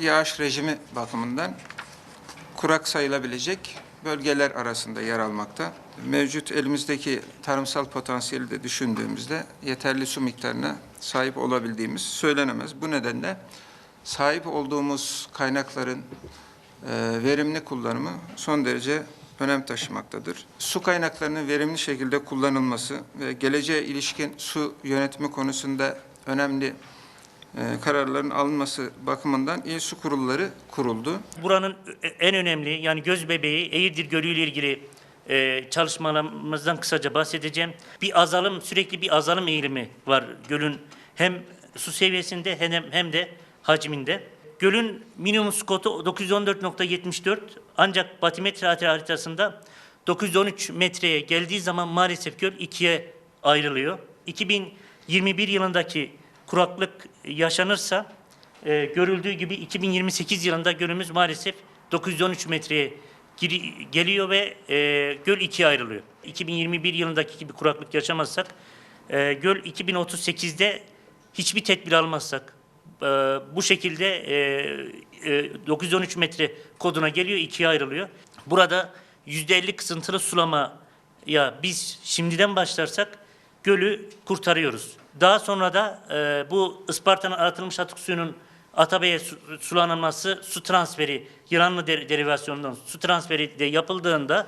yağış rejimi bakımından kurak sayılabilecek bölgeler arasında yer almakta. Mevcut elimizdeki tarımsal potansiyeli de düşündüğümüzde yeterli su miktarına sahip olabildiğimiz söylenemez. Bu nedenle sahip olduğumuz kaynakların e, verimli kullanımı son derece önem taşımaktadır. Su kaynaklarının verimli şekilde kullanılması ve geleceğe ilişkin su yönetimi konusunda önemli kararların alınması bakımından il su kurulları kuruldu. Buranın en önemli yani göz bebeği Eğirdir Gölü ile ilgili e, çalışmalarımızdan kısaca bahsedeceğim. Bir azalım, sürekli bir azalım eğilimi var gölün hem su seviyesinde hem, hem de hacminde. Gölün minimum skotu 914.74 ancak batimetre haritasında 913 metreye geldiği zaman maalesef göl ikiye ayrılıyor. 2021 yılındaki kuraklık yaşanırsa e, görüldüğü gibi 2028 yılında gölümüz maalesef 913 metreye giri- geliyor ve e, göl ikiye ayrılıyor. 2021 yılındaki gibi kuraklık yaşamazsak e, göl 2038'de hiçbir tedbir almazsak e, bu şekilde e, e, 913 metre koduna geliyor ikiye ayrılıyor. Burada %50 kısıntılı sulama ya biz şimdiden başlarsak gölü kurtarıyoruz. Daha sonra da e, bu Isparta'nın arıtılmış atık suyunun Atabey'e su, sulanılması, su transferi, Yılanlı der- derivasyonundan su transferi de yapıldığında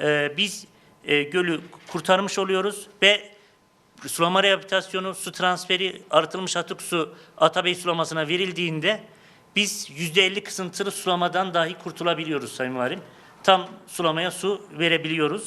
e, biz e, gölü kurtarmış oluyoruz ve sulama rehabilitasyonu, su transferi, arıtılmış atık su Atabey sulamasına verildiğinde biz %50 kısıntılı sulamadan dahi kurtulabiliyoruz Sayın Valim. Tam sulamaya su verebiliyoruz.